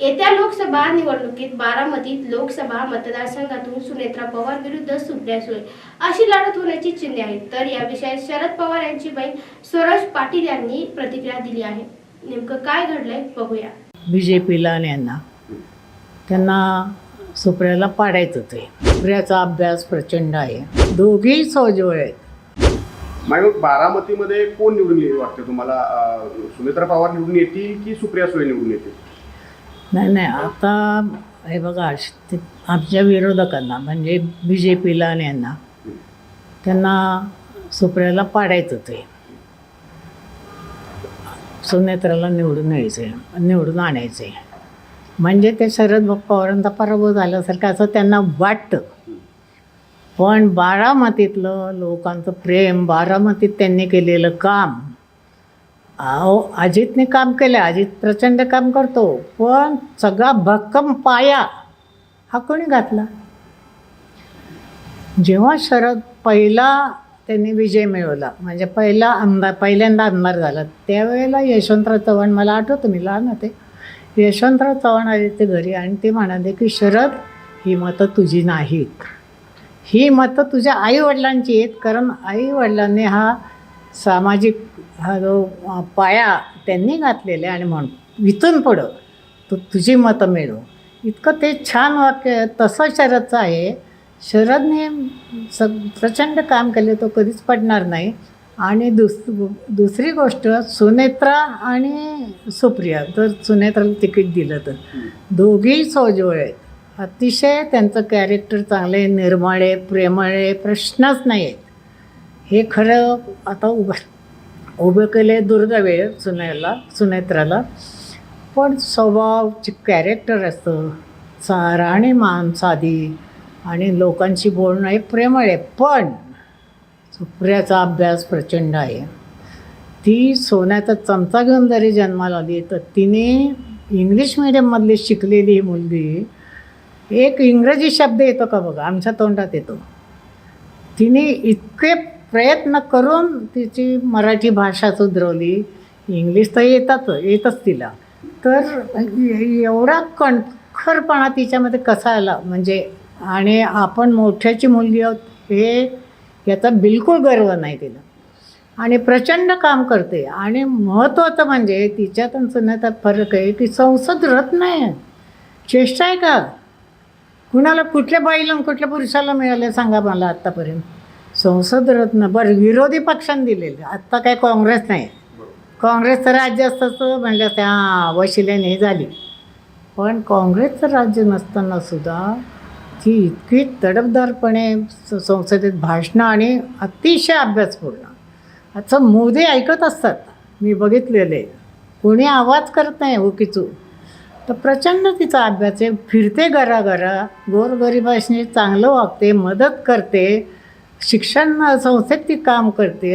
येत्या लोकसभा निवडणुकीत बारामतीत लोकसभा मतदारसंघातून सुनेत्रा पवार विरुद्ध सुप्रिया सुळे अशी लढत होण्याची चिन्हे आहेत. तर या विषयात शरद पवार यांची बहीण स्वराज पाटील यांनी प्रतिक्रिया दिली आहे. नेमकं काय घडलंय बघूया. बी जे पीला यांना. त्यांना सुप्रियाला पाडायचंच आहे सुप्रियाचा अभ्यास प्रचंड आहे. दोघेही सोजवळ आहेत. मग बारामतीमध्ये कोण निवडून येईल वाटतं तुम्हाला? सुनेत्रा पवार निवडून येतील की सुप्रिया सुळे निवडून येतील? नाही नाही आता हे बघा ते आमच्या विरोधकांना म्हणजे बी जे पीला आणि यांना त्यांना सुप्रियाला पाडायचं ते. सुनेत्राला निवडून यायचं निवडून आणायचे म्हणजे ते शरद पवारांचा पराभव झाल्यासारखं असं त्यांना वाटतं. पण बारामतीतलं लोकांचं प्रेम बारामतीत त्यांनी केलेलं काम अहो अजितने काम केलं अजित प्रचंड काम करतो पण सगळा भक्कम पाया हा कोणी घातला? जेव्हा शरद पहिला त्यांनी विजय मिळवला म्हणजे पहिला आमदार पहिल्यांदा आमदार झाला त्यावेळेला यशवंतराव चव्हाण मला आठवतं मी लहान होते यशवंतराव चव्हाण आले ते घरी आणि ते म्हणाले की शरद ही मतं तुझी नाहीत. ही मतं तुझ्या आईवडिलांची आहेत कारण आईवडिलांनी हा सामाजिक हा जो पाया त्यांनी घातलेला आणि म्हणून विथून पुढं तू तुझी मतं मिळव. इतकं ते छान वाक्य तसं शरदचं आहे. शरदने स प्रचंड काम केले. तो कधीच पडणार नाही. आणि दुस दुसरी गोष्ट सुनेत्रा आणि सुप्रिया. जर सुनेत्राला तिकीट दिलं तर. दोघेही सोजवळ आहेत. अतिशय त्यांचं कॅरेक्टर चांगलं आहे. निर्मळ आहे. प्रेमळ आहे. प्रश्नच नाही आहेत हे खरं आता उभं उभं केले दुर्दैव आहे सुनेला सुनेत्राला. पण स्वभावचे कॅरेक्टर असतं. सा राहणीमान साधी आणि लोकांशी बोलणं हे प्रेमळ आहे. पण सुप्रियाचा अभ्यास प्रचंड आहे. ती सोन्याचा चमचा घेऊन जरी जन्माला आली तर तिने इंग्लिश मिडियममधली शिकलेली ही मुलगी एक इंग्रजी शब्द येतो का बघा? आमच्या तोंडात येतो. तिने इतके प्रयत्न करून तिची मराठी भाषा सुधरवली. इंग्लिश तर येतात येतच तिला. तर एवढा कणखरपणा तिच्यामध्ये कसा आला? म्हणजे आणि आपण मोठ्याची मुलगी आहोत हे याचा बिलकुल गर्व नाही तिला. आणि प्रचंड काम करते. आणि महत्त्वाचं म्हणजे तिच्यात आणि सुन्यात फरक आहे की संसद रत्न आहे. चेष्टा आहे का? कुणाला कुठल्या बाईला कुठल्या पुरुषाला मिळालं सांगा मला आत्तापर्यंत संसद रत्न बरं विरोधी पक्षांनी दिलेले. आत्ता काय काँग्रेस नाही. काँग्रेसचं राज्य असतं म्हणलं ते हां वशिल्याने हे झाली. पण काँग्रेसचं राज्य नसताना सुद्धा ती इतकी तडफदारपणे संसदेत भाषणं आणि अतिशय अभ्यासपूर्ण. असं मोदी ऐकत असतात. मी बघितलेले कोणी आवाज करत नाही ओकीचू. तर प्रचंड तिचा अभ्यास आहे. फिरते घराघरा गोरगरिबाशी चांगलं वागते मदत करते. शिक्षण संस्थेत ती काम करते.